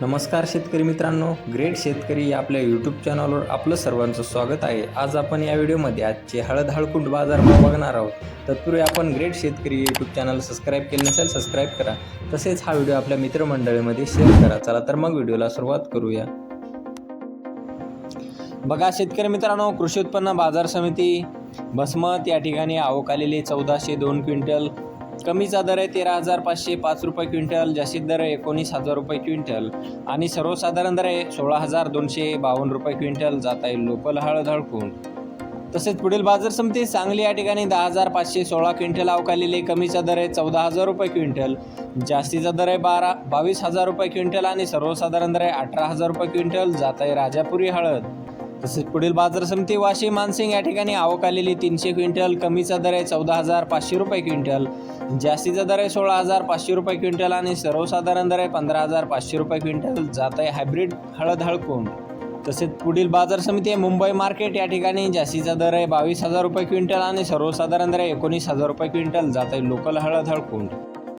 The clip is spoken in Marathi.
नमस्कार शेतकरी मित्रांनो ग्रेट शेतकरी या आपल्या यूट्यूब चॅनलवर आपलं सर्वांचं स्वागत आहे. आज आपण या व्हिडिओमध्ये आजचे हळद हळकुंड बाजारभाव बघणार आहोत. तत्पूर्वी आपण ग्रेट शेतकरी यूट्यूब चॅनल सबस्क्राईब केले नसेल सबस्क्राईब करा. तसेच हा व्हिडिओ आपल्या मित्रमंडळीमध्ये शेअर करा. चला तर मग व्हिडिओला सुरुवात करूया. बघा शेतकरी मित्रांनो कृषी उत्पन्न बाजार समिती भस्मत या ठिकाणी आवक आलेली चौदाशे दोन क्विंटल कमीचा दर आहे तेरा हजार पाचशे पाच रुपये क्विंटल जास्तीत दर आहे एकोणीस हजार रुपये क्विंटल. आणि सर्वसाधारण दर आहे सोळा हजार दोनशे बावन्न रुपये क्विंटल जात आहे लोकल हळद हळकून तसेच पुढील बाजार समिती सांगली या ठिकाणी दहा हजार पाचशे सोळा क्विंटल अवकालेले कमीचा दर आहे चौदा हजार रुपये क्विंटल जास्तीचा दर आहे बारा बावीस हजार रुपये क्विंटल आणि सर्वसाधारण दर आहे अठरा हजार रुपये क्विंटल जात आहे राजापुरी हळद. तसेच पुढील बाजार समिती वाशी मानसिंग या ठिकाणी आवक आलेली तीनशे क्विंटल कमीचा दर आहे चौदा हजार पाचशे रुपये क्विंटल. जास्तीचा दर आहे सोळा हजार पाचशे रुपये क्विंटल आणि सर्वसाधारण दर आहे पंधरा हजार पाचशे रुपये क्विंटल. जात आहे हायब्रिड हळद हळकून तसेच पुढील बाजार समिती आहे मुंबई मार्केट. या ठिकाणी जास्तीचा दर आहे बावीस हजार रुपये क्विंटल आणि सर्वसाधारण दर आहे एकोणीस हजार रुपये क्विंटल. जात आहे लोकल हळद हळकून